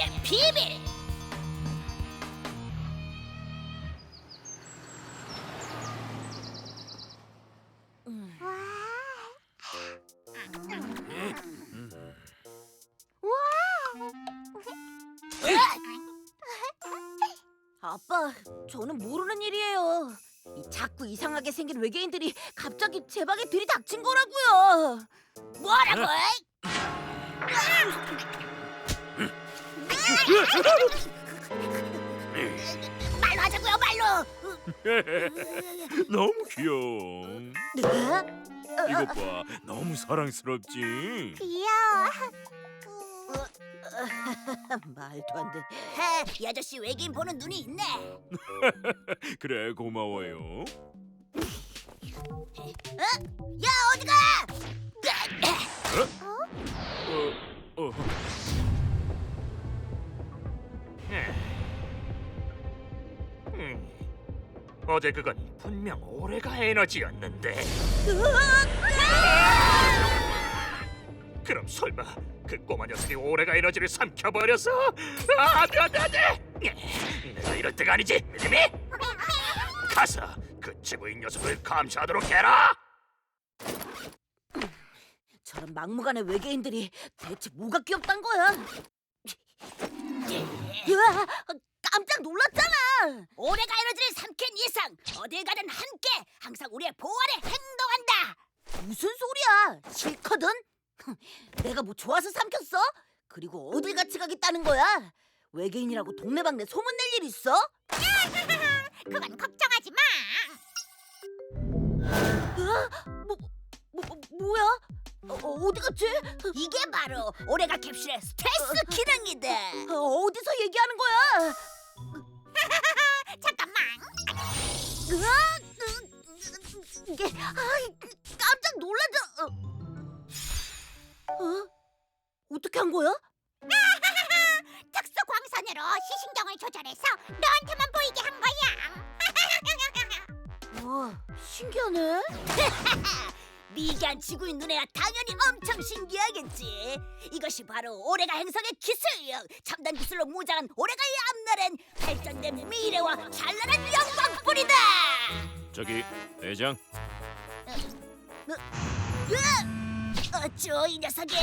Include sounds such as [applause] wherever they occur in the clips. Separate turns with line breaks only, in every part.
에너지의 비밀.
아빠, 저는 모르는 일이에요. 이 자꾸 이상하게 생긴 외계인들이 갑자기 제 방에 들이닥친 거라고요.
뭐라고? 말로 하자고요, 말로. [laughs]
너무 귀여워.
네?
이것 봐, 너무 사랑스럽지.
귀여워. [laughs] 말도 안 돼.
헤, 이 아저씨 외계인 보는 눈이 있네. [laughs]
그래, 고마워요.
야, 어디가?
어, 어. 음, 어제 그건 분명 오래가 에너지였는데. 그럼 설마 그 꼬마 녀석이 오래가 에너지를 삼켜버려서? 아, 안돼 안돼 안돼! 내가 이럴 때가 아니지, 미미. 가서 그 지구인 녀석을 감시하도록 해라.
저런 막무가내 외계인들이 대체 뭐가 귀엽단 거야? 으아, 깜짝 놀랐잖아.
오래가 에너지를 삼킨 이상 어딜 가든 함께 항상 우리의 아래 행동한다.
무슨 소리야? 싫거든. 흥, [laughs] 내가 뭐 좋아서 삼켰어? 그리고 어딜 같이 가겠다는 거야? 외계인이라고 동네방네 소문 낼 일 있어? [laughs]
그건 걱정하지 마.
뭐, 뭐, 뭐 뭐야? 어, 어 디 갔지?
이게 바로 오래가 캡슐의 스트레스 기능이다.
어, 어디서 얘기하는 거야? [laughs]
잠깐만.
으아! 으, 이게 아이, 깜짝 놀라져. 어? 어? 어떻게 한 거야? [laughs]
특수 광선으로 시신경을 조절해서 너한테만 보이게 한 거야. [laughs]
와, 신기하네.
미개한 지구인 눈에야 당연히 엄청 신기하겠지. 이것이 바로 오레가 행성의 기술력. 첨단 기술로 무장한 오레가의 앞날엔 발전된 미래와 찬란한 영광뿐이다.
저기 대장,
어쭈 이 녀석이.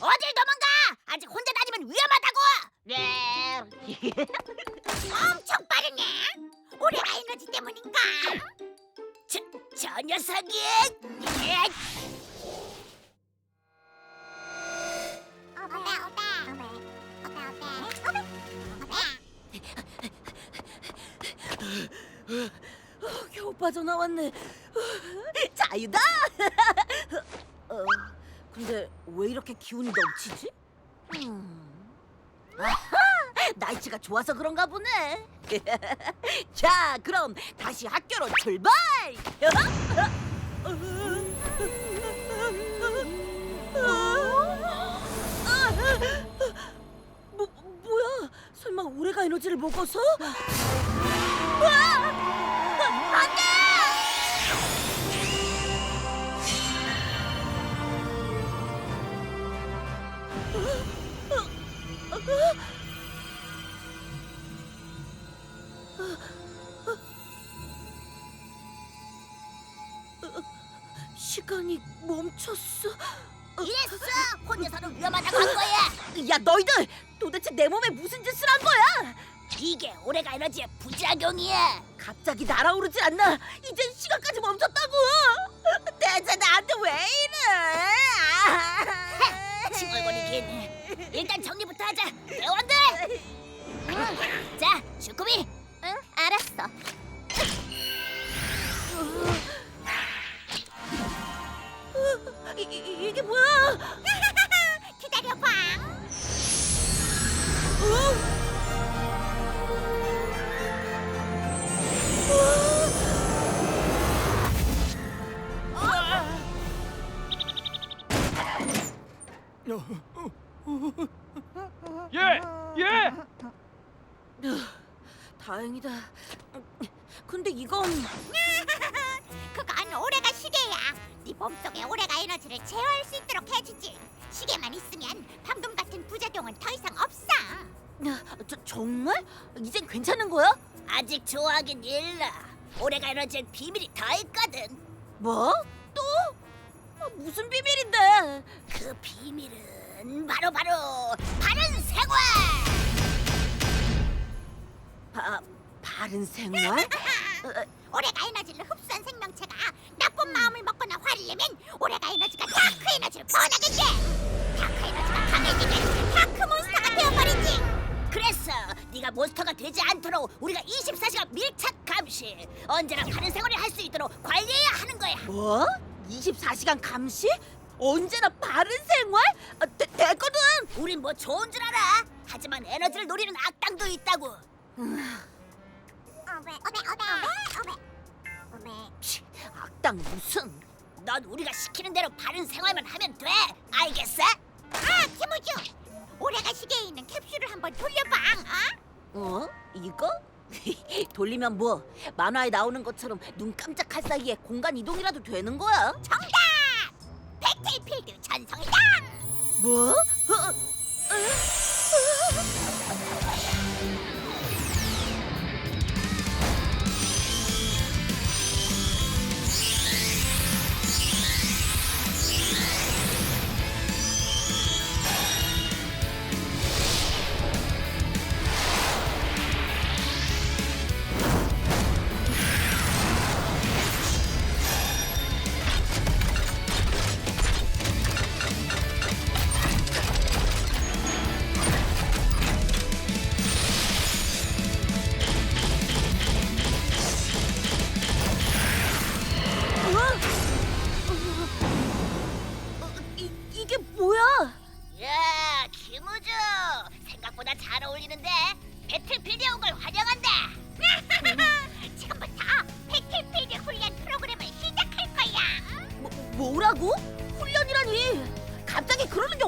어딜 도망가? 아직 혼자 다니면 위험하다고. [laughs] 엄청 빠르네. 오레가 에너지 때문인가? 저, 저 녀석이. 예.
어, 겨우 빠져나왔네. 어, 자유다. 어, 근데 왜 이렇게 기운이 넘치지? 음. 아하, 날씨가 좋아서 그런가 보네. [laughs] 자, 그럼 다시 학교로 출발. [laughs] 뭐 뭐야? 설마 오래가 에너지를 먹어서? [laughs] 멈췄어.
이랬어. 혼자서는 위험하다고 한 거야.
야 너희들 도대체 내 몸에 무슨 짓을 한 거야?
이게 오레가 에너지의 부작용이야.
갑자기 날아오르지 않나? 이젠 시간까지 멈췄다고. 대체 나한테 왜 이래?
칭얼거리긴. 일단 정리부터 하자. 대원들. 응. 자, 슈쿠비.
예, 예.
다행이다. 근데 이건 [laughs]
그건 오레가 시계야. 네 몸속에 오레가 에너지를 제어할 수 있도록 해주지.
시계만 있으면 방금 같은 부작용은 더 이상 없어.
저, 정말? 이젠 괜찮은 거야?
아직 좋아하긴 일러. 오래가 에너지엔 비밀이 더 있거든.
뭐? 또? 아, 무슨 비밀인데?
그 비밀은 바로 바로 바른 생활.
바, 바른 생활? [laughs] 어,
오래가 에너지를 흡수한 생명체가 나쁜 마음을 먹거나 화를 내면 오래가 에너지가 다크 에너지를 번하게 돼. 다크 에너지가 강해지면 다크 몬스터가 되어버리지.
그래서 네가 몬스터가 되지 않도록 우리가 24시간 밀착 감시, 언제나 바른 생활을 할 수 있도록 관리해야 하는 거야.
뭐? 24시간 감시? 언제나 바른 생활? 아, 되, 됐거든!
우린 뭐 좋은 줄 알아. 하지만 에너지를 노리는 악당도 있다고.
오베 오베 오베 오베 오베.
치, 악당 무슨?
넌 우리가 시키는 대로 바른 생활만 하면 돼. 알겠어?
아, 김우주. 오래가 시계에 있는 캡슐을 한번 돌려봐. 어?
어? 이거? [laughs] 돌리면 뭐? 만화에 나오는 것처럼 눈 깜짝할 사이에 공간 이동이라도 되는 거야?
정답! 배틀필드 전성이다.
뭐? 어? 어,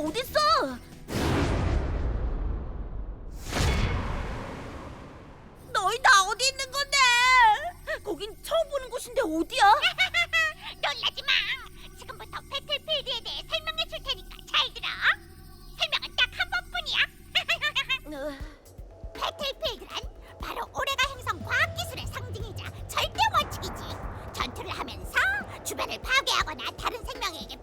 어딨어? 너희 다 어디 있는 건데? 거긴 처음 보는 곳인데 어디야? [laughs]
놀라지 마. 지금부터 배틀필드에 대해 설명해 줄 테니까 잘 들어. 설명은 딱 한 번뿐이야. [laughs]
어,
배틀필드란 바로 오래가 행성 과학 기술의 상징이자 절대 원칙이지. 전투를 하면서 주변을 파괴하거나 다른 생명에게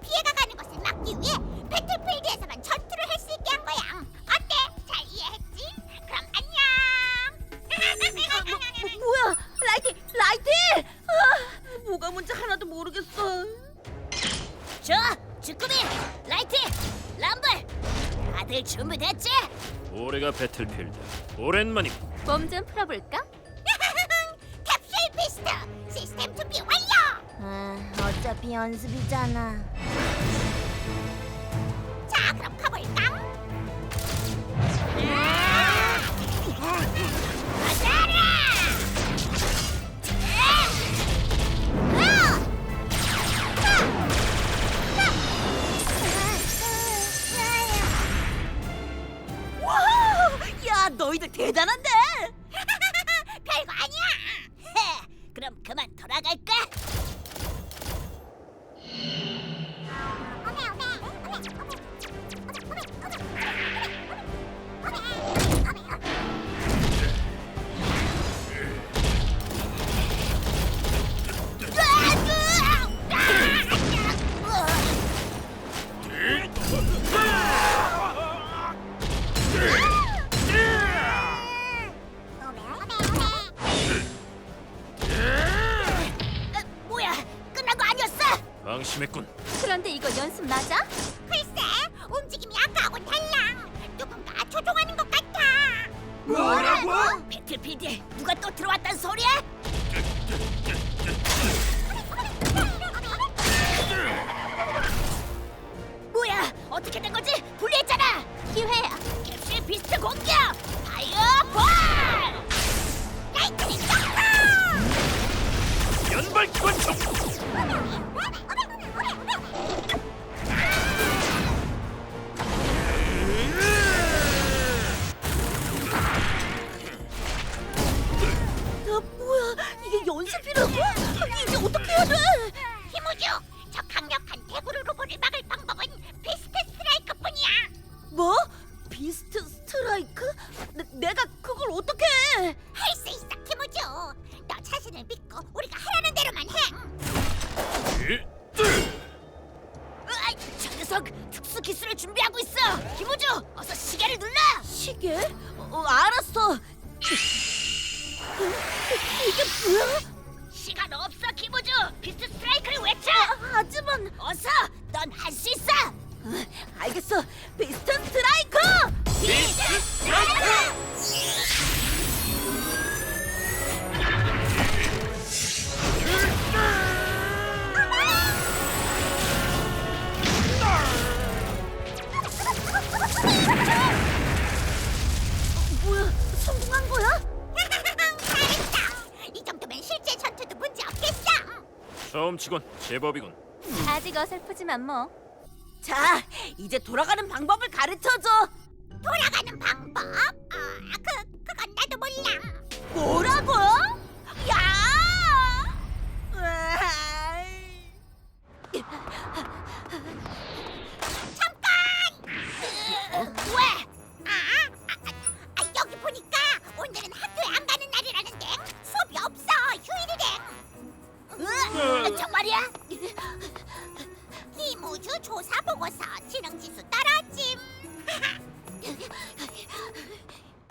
자, 주꾸미, 라이트, 람블. 다들 준비됐지?
올해가 배틀필드 오랜만이
몸좀 풀어볼까? [laughs]
캡슐 비스트 시스템 준비 완료.
아, 어차피 연습이잖아.
자, 그럼 가볼까?
심했군
그런데 이거 연습 맞아?
글쎄, 움직임이 아까하고는 달라. 누군가 조종하는 것 같아.
뭐라고? 배틀필드에 누가 또 들어왔단 소리야?
알겠어. 비스트 스트라이커!
비트 스트라이크.
뭐야? 성공한 거야?
잘했다. [laughs] 이 정도면 실제 전투도 문제 없겠어.
처음 치곤 제법이군.
아직 어설프지만 뭐.
자, 이제 돌아가는 방법을 가르쳐줘.
돌아가는 방법? 아, 그 그건 나도 몰라.
뭐라고?